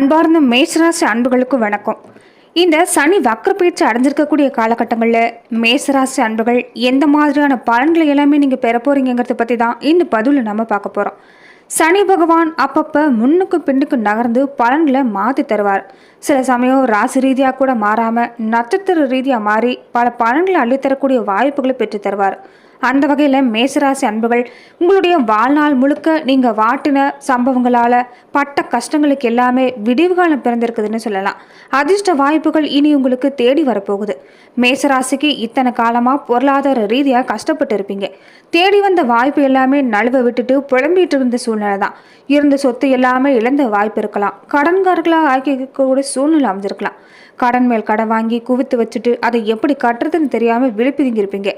அன்பார்ந்த மேசராசி அன்புகளுக்கு வணக்கம். இந்த சனி வக்ர பயிற்சி அடைஞ்சிருக்கக்கூடிய காலகட்டங்களில் மேசராசி அன்புகள் எந்த மாதிரியான பலன்களை எல்லாமே நீங்கள் பெற போகிறீங்கிறத பற்றி தான் இந்த பதிவில் நம்ம பார்க்க போகிறோம் சனி பகவான் அப்பப்போ முன்னுக்கு பின்னுக்கு நகர்ந்து பலன்களை மாற்றி தருவார். சில சமயம் ராசி ரீதியாக கூட மாறாமல் நட்சத்திர ரீதியாக மாறி பல பலன்களை அள்ளித்தரக்கூடிய வாய்ப்புகளை பெற்று தருவார். அந்த வகையில் மேசராசி அன்புகள் உங்களுடைய வாழ்நாள் முழுக்க நீங்கள் வாட்டின சம்பவங்களால் பட்ட கஷ்டங்களுக்கு எல்லாமே விடிவு காலம் பிறந்திருக்குதுன்னு சொல்லலாம். அதிர்ஷ்ட வாய்ப்புகள் இனி உங்களுக்கு தேடி வரப்போகுது. மேசராசிக்கு இத்தனை காலமாக பொருளாதார ரீதியாக கஷ்டப்பட்டு இருப்பீங்க. தேடி வந்த வாய்ப்பு எல்லாமே நழுவ விட்டுட்டு புலம்பிட்டு இருந்த சூழ்நிலை தான். இருந்த சொத்து எல்லாமே இழந்த வாய்ப்பு இருக்கலாம். கடன்காரர்களாக ஆக்கிக்கக்கூடிய சூழ்நிலை அமைஞ்சிருக்கலாம். கடன் மேல் கடன் வாங்கி குவித்து வச்சுட்டு அதை எப்படி கட்டுறதுன்னு தெரியாமல் விழிப்பிதுங்கிருப்பீங்க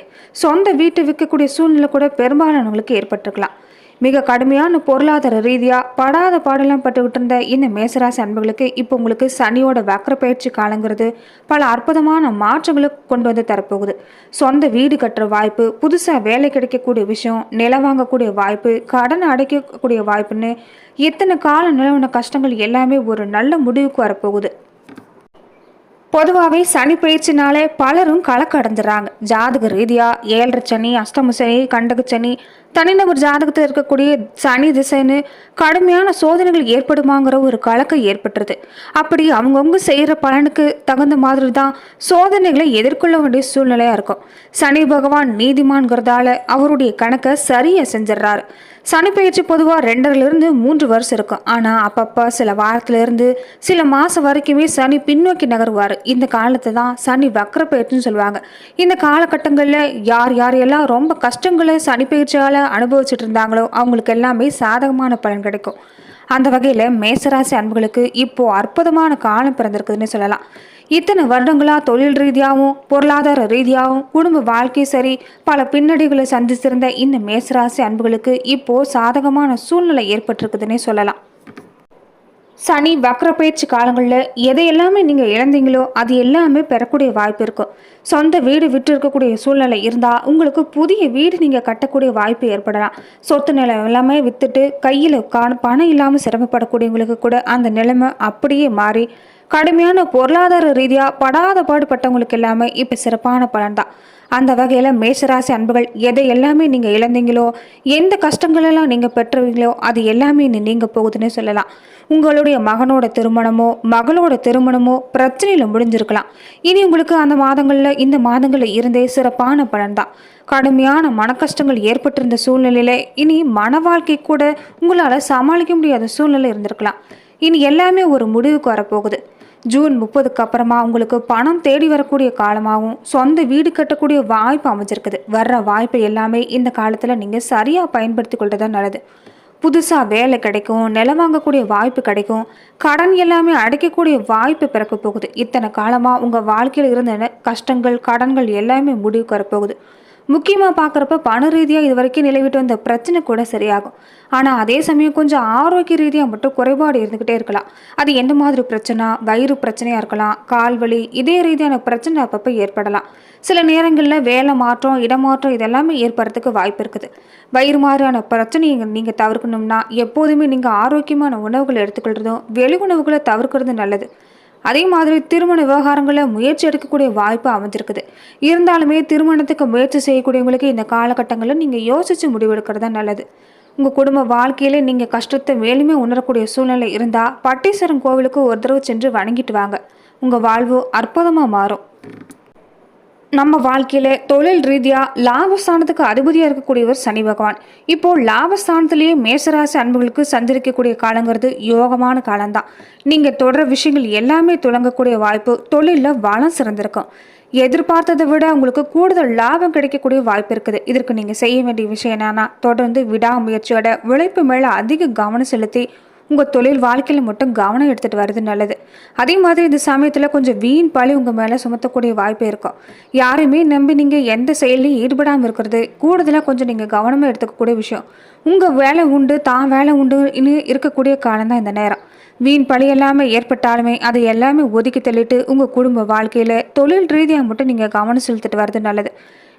சொந்த வீட்டு விற்கக்கூடிய சூழ்நிலை கூட பெரும்பாலானவங்களுக்கு ஏற்பட்டிருக்கலாம். மிக கடுமையான பொருளாதார ரீதியாக படாத பாடலாம் பட்டுக்கிட்டு இருந்த இந்த மேசராசி அன்புகளுக்கு இப்போ உங்களுக்கு சனியோட வக்கர பயிற்சி காலங்கிறது பல அற்புதமான மாற்றங்களை கொண்டு வந்து தரப்போகுது. சொந்த வீடு கட்டுற வாய்ப்பு புதுசாக வேலை கிடைக்கக்கூடிய விஷயம் நிலம் வாங்கக்கூடிய வாய்ப்பு கடன் அடைக்கக்கூடிய வாய்ப்புன்னு எத்தனை கால நிலவன கஷ்டங்கள் எல்லாமே ஒரு நல்ல முடிவுக்கு வரப்போகுது. பொதுவாகவே சனி பயிற்சினாலே பலரும் கலக்கடைஞ்சிடறாங்க ஜாதக ரீதியாக ஏழரை சனி அஷ்டம சனி கண்டக சனி தனிநபர் ஜாதகத்தில் இருக்கக்கூடிய சனி திசைன்னு கடுமையான சோதனைகள் ஏற்படுமாங்கிற ஒரு கலக்கம் ஏற்பட்டுருது. அப்படி அவங்கவுங்க செய்கிற பலனுக்கு தகுந்த மாதிரி தான் சோதனைகளை எதிர்கொள்ள வேண்டிய சூழ்நிலையாக இருக்கும். சனி பகவான் நீதிமான்கிறதால அவருடைய கணக்கை சரியாக செஞ்சிடுறாரு. சனி பயிற்சி பொதுவாக ரெண்டரைலேருந்து மூன்று வருஷம் இருக்கும். ஆனால் அப்பப்போ சில வாரத்துலேருந்து சில மாதம் வரைக்குமே சனி பின்னோக்கி நகருவார். இந்த காலத்தை தான் சனி வக்கர பயிற்சின்னு சொல்லுவாங்க. இந்த காலகட்டங்களில் யார் யார் எல்லாம் ரொம்ப கஷ்டங்களை சனி பயிற்சியால் அனுபவிச்சுட்டு இருந்தாங்களோ அவங்களுக்கு எல்லாமே சாதகமான பலன் கிடைக்கும். அந்த வகையில் மேசராசி அன்புகளுக்கு இப்போ அற்புதமான காலம் பிறந்திருக்குதுன்னு சொல்லலாம். இத்தனை வருடங்களா தொழில் ரீதியாகவும் பொருளாதார ரீதியாகவும் குடும்ப வாழ்க்கை சரி பல பின்னடைகளை சந்திச்சிருந்த இந்த மேசராசி அன்புகளுக்கு இப்போ சாதகமான சூழ்நிலை ஏற்பட்டிருக்குதுன்னே சொல்லலாம். சனி வக்ர பயிற்சி காலங்களில் எதை எல்லாமே நீங்கள் இழந்தீங்களோ அது எல்லாமே பெறக்கூடிய வாய்ப்பு இருக்கும் சொந்த வீடு விட்டு இருக்கக்கூடிய சூழ்நிலை இருந்தால் உங்களுக்கு புதிய வீடு நீங்கள் கட்டக்கூடிய வாய்ப்பு ஏற்படலாம். சொத்து நிலம் எல்லாமே விற்றுட்டு கையில் காண பணம் இல்லாமல் சிரமப்படக்கூடியவங்களுக்கு கூட அந்த நிலைமை அப்படியே மாறி கடுமையான பொருளாதார ரீதியாக படாத பாடுபட்டவங்களுக்கு எல்லாமே இப்போ சிறப்பான பலன் தான். அந்த வகையில் மேஷராசி அன்புகள் எதை எல்லாமே நீங்கள் இழந்தீங்களோ எந்த கஷ்டங்களெல்லாம் நீங்கள் பெற்றுவீங்களோ அது எல்லாமே இனி நீங்கள் போகுதுன்னு சொல்லலாம். உங்களுடைய மகனோட திருமணமோ மகளோட திருமணமோ பிரச்சனையில் முடிஞ்சிருக்கலாம். இனி உங்களுக்கு அந்த மாதங்களில் இந்த மாதங்களில் இருந்தே சிறப்பான பலன் தான். கடுமையான மனக்கஷ்டங்கள் ஏற்பட்டிருந்த சூழ்நிலையில இனி மன வாழ்க்கை கூட உங்களால் சமாளிக்க முடியாத சூழ்நிலை இருந்திருக்கலாம். இனி எல்லாமே ஒரு முடிவுக்கு வரப்போகுது. ஜூன் முப்பதுக்கு அப்புறமா உங்களுக்கு பணம் தேடி வரக்கூடிய காலமாகவும் சொந்த வீடு கட்டக்கூடிய வாய்ப்பு அமைஞ்சிருக்குது. வர்ற வாய்ப்பு எல்லாமே இந்த காலத்தில் நீங்கள் சரியாக பயன்படுத்தி கொள்றது தான் நல்லது. புதுசாக வேலை கிடைக்கும் நிலம் வாங்கக்கூடிய வாய்ப்பு கிடைக்கும் கடன் எல்லாமே அடைக்கக்கூடிய வாய்ப்பு பிறக்க போகுது. இத்தனை காலமாக உங்கள் வாழ்க்கையில் இருந்த கஷ்டங்கள் கடன்கள் எல்லாமே முடிவுக்கு வரப்போகுது முக்கியமாக பார்க்குறப்ப பண ரீதியாக இது வரைக்கும் நிலவிட்டு வந்த பிரச்சனை கூட சரியாகும். ஆனால் அதே சமயம் கொஞ்சம் ஆரோக்கிய ரீதியாக மட்டும் குறைபாடு இருந்துக்கிட்டே இருக்கலாம். அது எந்த மாதிரி பிரச்சனை? வயிறு பிரச்சனையாக இருக்கலாம் கால் வலி இதே ரீதியான பிரச்சனை அப்பப்போ ஏற்படலாம். சில நேரங்களில் வேலை மாற்றம் இடமாற்றம் இதெல்லாமே ஏற்படுறதுக்கு வாய்ப்பு இருக்குது. வயிறு மாதிரியான பிரச்சனையை நீங்கள் தவிர்க்கணும்னா எப்போதுமே நீங்கள் ஆரோக்கியமான உணவுகளை எடுத்துக்கொள்றதும் வெளி உணவுகளை தவிர்க்கிறது நல்லது. அதே மாதிரி திருமண விவகாரங்களில் முயற்சி எடுக்கக்கூடிய வாய்ப்பு அமைஞ்சிருக்குது இருந்தாலுமே திருமணத்துக்கு முயற்சி செய்யக்கூடியவங்களுக்கு இந்த காலகட்டங்களில் நீங்கள் யோசித்து முடிவெடுக்கிறது தான் நல்லது. உங்கள் குடும்ப வாழ்க்கையில நீங்கள் கஷ்டத்தை மேலுமே உணரக்கூடிய சூழ்நிலை இருந்தால் பட்டீஸ்வரன் கோவிலுக்கு ஒரு தடவை சென்று வணங்கிட்டு வாங்க. உங்கள் வாழ்வு அற்புதமாக மாறும். நம்ம வாழ்க்கையில் தொழில் ரீதியாக லாபஸ்தானத்துக்கு அதிபதியாக இருக்கக்கூடியவர் சனி பகவான். இப்போ லாபஸ்தானத்திலேயே மேசராசி அன்புகளுக்கு சந்திரிக்கக்கூடிய காலங்கிறது யோகமான காலம்தான். நீங்கள் தொடர விஷயங்கள் எல்லாமே தொடங்கக்கூடிய வாய்ப்பு தொழிலில் வளம் சிறந்திருக்கும். எதிர்பார்த்ததை விட உங்களுக்கு கூடுதல் லாபம் கிடைக்கக்கூடிய வாய்ப்பு இருக்குது. இதற்கு நீங்கள் செய்ய வேண்டிய விஷயம் என்னன்னா தொடர்ந்து விடாமுயற்சியோட உழைப்பு மேலே அதிக கவனம் செலுத்தி உங்கள் தொழில் வாழ்க்கையில் மட்டும் கவனம் எடுத்துகிட்டு வர்றது நல்லது. அதே மாதிரி இந்த சமயத்தில் கொஞ்சம் வீண் பழி உங்கள் மேலே சுமத்தக்கூடிய வாய்ப்பு இருக்கும். யாரையுமே நம்பி நீங்கள் எந்த செயலையும் ஈடுபடாமல் இருக்கிறது கூடுதலாக கொஞ்சம் நீங்கள் கவனமாக எடுத்துக்கக்கூடிய விஷயம். உங்கள் வேலை உண்டு தான் வேலை உண்டு இன்னும் இருக்கக்கூடிய காலம் தான் இந்த நேரம். வீண் பழி எல்லாமே ஏற்பட்டாலுமே அதை எல்லாமே ஒதுக்கி தள்ளிட்டு உங்கள் குடும்ப வாழ்க்கையில் தொழில் ரீதியாக மட்டும் நீங்கள் கவனம் செலுத்திட்டு வர்றது நல்லது.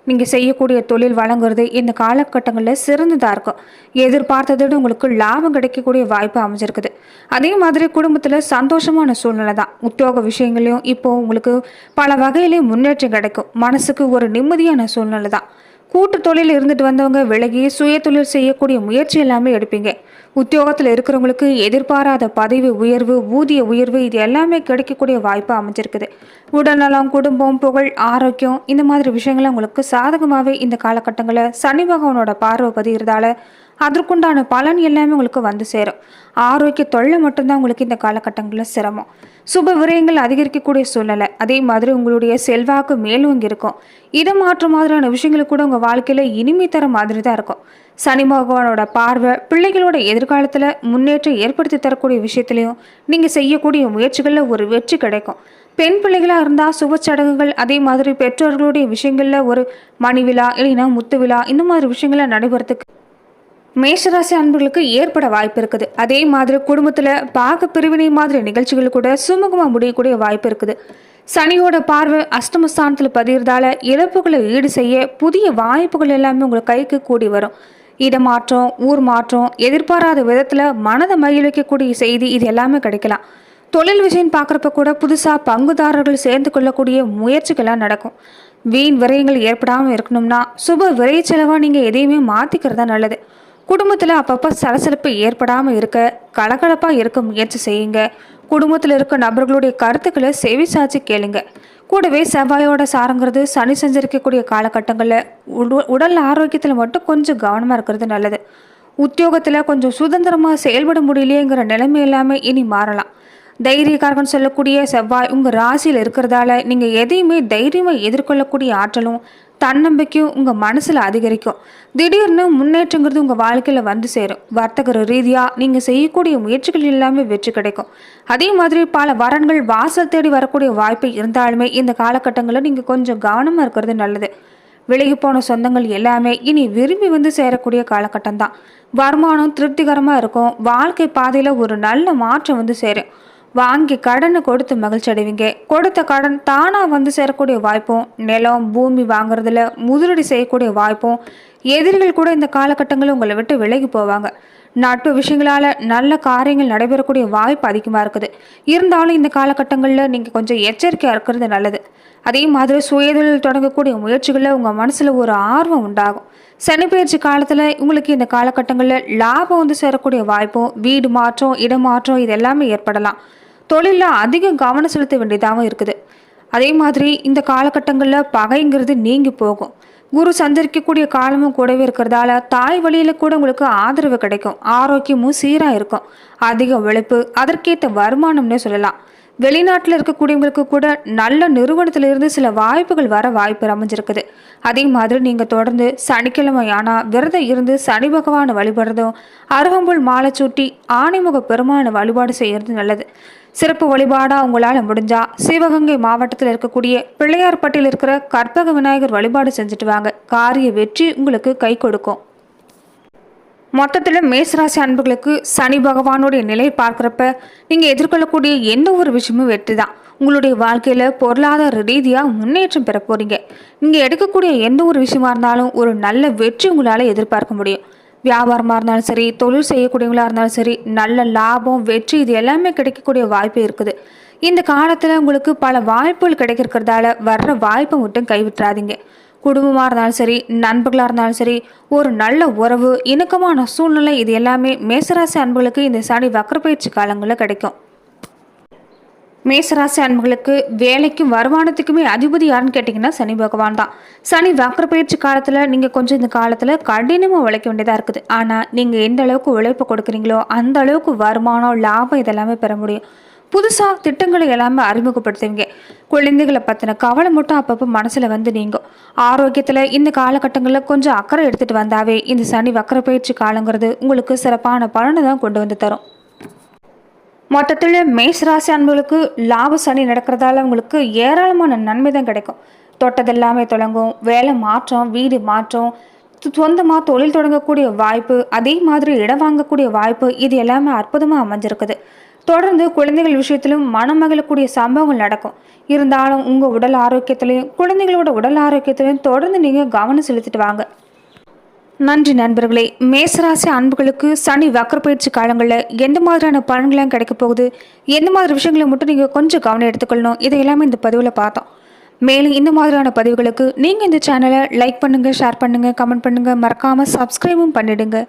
நீங்கள் செய்யக்கூடிய தொழில் வழங்குறது இந்த காலகட்டங்களில் சிறந்ததாக இருக்கும். எதிர்பார்த்ததை விட உங்களுக்கு லாபம் கிடைக்கக்கூடிய வாய்ப்பு அமைஞ்சிருக்குது. அதே மாதிரி குடும்பத்தில் சந்தோஷமான சூழ்நிலை தான். உத்தியோக விஷயங்களையும் இப்போது உங்களுக்கு பல வகையிலையும் முன்னேற்றம் கிடைக்கும். மனசுக்கு ஒரு நிம்மதியான சூழ்நிலை தான். கூட்டு தொழில் இருந்துட்டு வந்தவங்க விலகி சுய தொழில் செய்யக்கூடிய முயற்சி எல்லாமே எடுப்பீங்க. உத்தியோகத்தில் இருக்கிறவங்களுக்கு எதிர்பாராத பதவி உயர்வு ஊதிய உயர்வு இது எல்லாமே கிடைக்கக்கூடிய வாய்ப்பாக அமைஞ்சிருக்குது. உடல்நலம் குடும்பம் புகழ் ஆரோக்கியம் இந்த மாதிரி விஷயங்கள்லாம் உங்களுக்கு சாதகமாகவே இந்த காலகட்டங்களில் சனி பகவானோட பார்வை பதிகிறதால அதற்குண்டான பலன் எல்லாமே உங்களுக்கு வந்து சேரும். ஆரோக்கிய தொல்லை மட்டும்தான் உங்களுக்கு இந்த காலகட்டங்களில் சிரமம். சுப விரயங்கள் அதிகரிக்கக்கூடிய சூழ்நிலை. அதே மாதிரி உங்களுடைய செல்வாக்கு மேலும் இங்கே இருக்கும். இதை மாற்ற மாதிரியான விஷயங்கள் கூட உங்கள் வாழ்க்கையில் இனிமை தர மாதிரி தான் இருக்கும். சனி பகவானோட பார்வை பிள்ளைகளோட எதிர்காலத்தில் முன்னேற்றம் ஏற்படுத்தி தரக்கூடிய விஷயத்துலையும் நீங்கள் செய்யக்கூடிய முயற்சிகளில் ஒரு வெற்றி கிடைக்கும். பெண் பிள்ளைகளாக இருந்தால் சுபச்சடங்குகள் அதே மாதிரி பெற்றோர்களுடைய விஷயங்களில் ஒரு மணி விழா இல்லைன்னா முத்து விழா இந்த மாதிரி விஷயங்களை நடைபெறத்துக்கு மேஷராசி அன்பர்களுக்கு ஏற்பட வாய்ப்பு இருக்குது. அதே மாதிரி குடும்பத்தில் பாக பிரிவினை மாதிரி நிகழ்ச்சிகள் கூட சுமூகமாக முடியக்கூடிய வாய்ப்பு இருக்குது. சனியோட பார்வை அஷ்டமஸ்தானத்தில் பதிகிறதால இழப்புகளை ஈடு செய்ய புதிய வாய்ப்புகள் எல்லாமே உங்கள் கைக்கு கூடி வரும். இடமாற்றம் ஊர் மாற்றம் எதிர்பாராத விதத்தில் மனதை மகிழ்விக்கக்கூடிய செய்தி இது எல்லாமே கிடைக்கலாம். தொழில் விஷயம் பார்க்குறப்ப கூட புதுசாக பங்குதாரர்கள் சேர்ந்து கொள்ளக்கூடிய முயற்சிகள்லாம் நடக்கும். வீண் விரயங்கள் ஏற்படாமல் இருக்கணும்னா சுப விரை செலவாக நீங்கள் எதையுமே மாற்றிக்கிறதா நல்லது. குடும்பத்தில் அப்பப்போ சலசலப்பு ஏற்படாமல் இருக்க கலகலப்பாக இருக்க முயற்சி செய்யுங்க. குடும்பத்தில் இருக்க நபர்களுடைய கருத்துக்களை செவி சாட்சி கேளுங்க. கூடவே செவ்வாயோட சாரங்கிறது சனி செஞ்சிருக்கக்கூடிய காலகட்டங்களில் உட- உடல் ஆரோக்கியத்தில் மட்டும் கொஞ்சம் கவனமாக இருக்கிறது நல்லது. உத்தியோகத்தில் கொஞ்சம் சுதந்திரமாக செயல்பட முடியலையேங்கிற நிலைமை எல்லாமே இனி மாறலாம். தைரியக்காரகன் சொல்லக்கூடிய செவ்வாய் உங்கள் ராசியில் இருக்கிறதால நீங்கள் எதையுமே தைரியமாக எதிர்கொள்ளக்கூடிய ஆற்றலும் தன்னம்பிக்கையும் உங்கள் மனசில் அதிகரிக்கும். திடீர்னு முன்னேற்றங்கிறது உங்கள் வாழ்க்கையில் வந்து சேரும். வர்த்தகர் ரீதியாக நீங்கள் செய்யக்கூடிய முயற்சிகள் எல்லாமே வெற்றி கிடைக்கும். அதே மாதிரி பல வரன்கள் வாசல் தேடி வரக்கூடிய வாய்ப்பு இருந்தாலுமே இந்த காலகட்டங்களில் நீங்கள் கொஞ்சம் கவனமாக இருக்கிறது நல்லது. விலகி போன சொந்தங்கள் எல்லாமே இனி விரும்பி வந்து சேரக்கூடிய காலகட்டம் தான் வருமானம் திருப்திகரமாக இருக்கும். வாழ்க்கை பாதையில் ஒரு நல்ல மாற்றம் வந்து சேரும். வாங்கி கடனை கொடுத்து மகிழ்ச்சி அடைவீங்க கொடுத்த கடன் தானாக வந்து சேரக்கூடிய வாய்ப்பும் நிலம் பூமி வாங்குறதுல முதலீடு செய்யக்கூடிய வாய்ப்பும் எதிரிகள் கூட இந்த காலகட்டங்களில் உங்களை விட்டு விலகி போவாங்க. நட்பு விஷயங்களால் நல்ல காரியங்கள் நடைபெறக்கூடிய வாய்ப்பு அதிகமாக இருக்குது. இருந்தாலும் இந்த காலகட்டங்களில் நீங்கள் கொஞ்சம் எச்சரிக்கையாக இருக்கிறது நல்லது. அதே மாதிரி சுயதொழில் தொடங்கக்கூடிய முயற்சிகளில் உங்கள் மனசில் ஒரு ஆர்வம் உண்டாகும். சனிப்பெயர்ச்சி காலத்தில் உங்களுக்கு இந்த காலகட்டங்களில் லாபம் வந்து சேரக்கூடிய வாய்ப்பும் வீடு மாற்றம் இடமாற்றம் இது எல்லாமே ஏற்படலாம். தொழிலில் அதிக கவனம் செலுத்த வேண்டியதாகவும் இருக்குது. அதே மாதிரி இந்த காலகட்டங்களில் பகைங்கிறது நீங்கி போகும். குரு சந்தரிக்கக்கூடிய காலமும் கூடவே இருக்கிறதால தாய் வழியில் கூட உங்களுக்கு ஆதரவு கிடைக்கும். ஆரோக்கியமும் சீராக இருக்கும். அதிக உழைப்பு அதற்கேற்ற வருமானம்னே சொல்லலாம். வெளிநாட்டில் இருக்கக்கூடியவங்களுக்கு கூட நல்ல நிறுவனத்திலிருந்து சில வாய்ப்புகள் வர வாய்ப்பு அமைஞ்சிருக்குது. அதே மாதிரி நீங்கள் தொடர்ந்து சனிக்கிழமை ஆனால் விரதம் இருந்து சனி பகவானை வழிபடுறதும் அருகம்புல் மாலை சூட்டி ஆணைமுக பெருமானை வழிபாடு செய்கிறது நல்லது. சிறப்பு வழிபாடாக உங்களால் முடிஞ்சா சிவகங்கை மாவட்டத்தில் இருக்கக்கூடிய பிள்ளையார்பட்டியில் இருக்கிற கற்பக விநாயகர் வழிபாடு செஞ்சுட்டு வாங்க. காரிய வெற்றி உங்களுக்கு கை கொடுக்கும். மொத்தத்தில் மேசராசி அன்புகளுக்கு சனி பகவானுடைய நிலை பார்க்குறப்ப நீங்கள் எதிர்கொள்ளக்கூடிய எந்த ஒரு விஷயமும் வெற்றி தான் உங்களுடைய வாழ்க்கையில் பொருளாதார ரீதியாக முன்னேற்றம் பெற போகிறீங்க நீங்கள் எடுக்கக்கூடிய எந்த ஒரு விஷயமா இருந்தாலும் ஒரு நல்ல வெற்றி உங்களால் எதிர்பார்க்க முடியும். வியாபாரமாக இருந்தாலும் சரி தொழில் செய்யக்கூடியவங்களாக இருந்தாலும் சரி நல்ல லாபம் வெற்றி இது எல்லாமே கிடைக்கக்கூடிய வாய்ப்பு இருக்குது. இந்த காலத்தில் உங்களுக்கு பல வாய்ப்புகள் கிடைக்கிறதால வர்ற வாய்ப்பை மட்டும் கைவிட்டுறாதீங்க. குடும்பமாக இருந்தாலும் சரி நண்பர்களாக இருந்தாலும் சரி ஒரு நல்ல உறவு இணக்கமான சூழ்நிலை இது எல்லாமே மேசராசி அன்புகளுக்கு இந்த சனி வக்கரப்பயிற்சி காலங்களில் கிடைக்கும். மேசராசி அன்புகளுக்கு வேலைக்கும் வருமானத்துக்குமே அதிபதி யாருன்னு கேட்டிங்கன்னா சனி பகவான் தான். சனி வக்கர பயிற்சி காலத்தில் நீங்கள் கொஞ்சம் இந்த காலத்தில் கடினமாக உழைக்க வேண்டியதாக இருக்குது. ஆனால் நீங்கள் எந்த அளவுக்கு உழைப்பு கொடுக்குறீங்களோ அந்த அளவுக்கு வருமானம் லாபம் இதெல்லாமே பெற முடியும். புதுசாக திட்டங்களை எல்லாமே அறிமுகப்படுத்துவீங்க. குழந்தைகளை பற்றின கவலை மட்டும் அப்பப்போ மனசில் வந்து நீங்கும். ஆரோக்கியத்தில் இந்த காலகட்டங்களில் கொஞ்சம் அக்கறை எடுத்துகிட்டு வந்தாவே இந்த சனி வக்கர பயிற்சி காலங்கிறது உங்களுக்கு சிறப்பான பலனை தான் கொண்டு வந்து தரும். மொத்தத்தில் மேஷராசி அன்புகளுக்கு லாப சனி நடக்கிறதால உங்களுக்கு ஏராளமான நன்மை தான் கிடைக்கும். தொட்டதெல்லாமே தொடங்கும். வேலை மாற்றம் வீடு மாற்றம் சொந்தமாக தொழில் தொடங்கக்கூடிய வாய்ப்பு அதே மாதிரி இடம் வாங்கக்கூடிய வாய்ப்பு இது எல்லாமே அற்புதமாக அமைஞ்சிருக்குது. தொடர்ந்து குழந்தைகள் விஷயத்திலும் மனம் மகிழக்கூடிய சம்பவங்கள் நடக்கும். இருந்தாலும் உங்கள் உடல் ஆரோக்கியத்திலையும் குழந்தைகளோட உடல் ஆரோக்கியத்திலையும் தொடர்ந்து நீங்கள் கவனம் செலுத்திட்டு வாங்க. நன்றி நண்பர்களே. மேசராசி அன்புகளுக்கு சனி வக்கரப்பயிற்சி காலங்களில் எந்த மாதிரியான பலன்கள்லாம் கிடைக்க போகுது? எந்த மாதிரி விஷயங்களை மட்டும் நீங்கள் கொஞ்சம் கவனம் எடுத்துக்கொள்ளணும். இதை எல்லாமே இந்த பதிவில் பார்த்தோம். மேலும் இந்த மாதிரியான பதிவுகளுக்கு நீங்கள் இந்த சேனலை லைக் பண்ணுங்கள் ஷேர் பண்ணுங்கள் கமெண்ட் பண்ணுங்கள் மறக்காமல் சப்ஸ்கிரைபும் பண்ணிவிடுங்க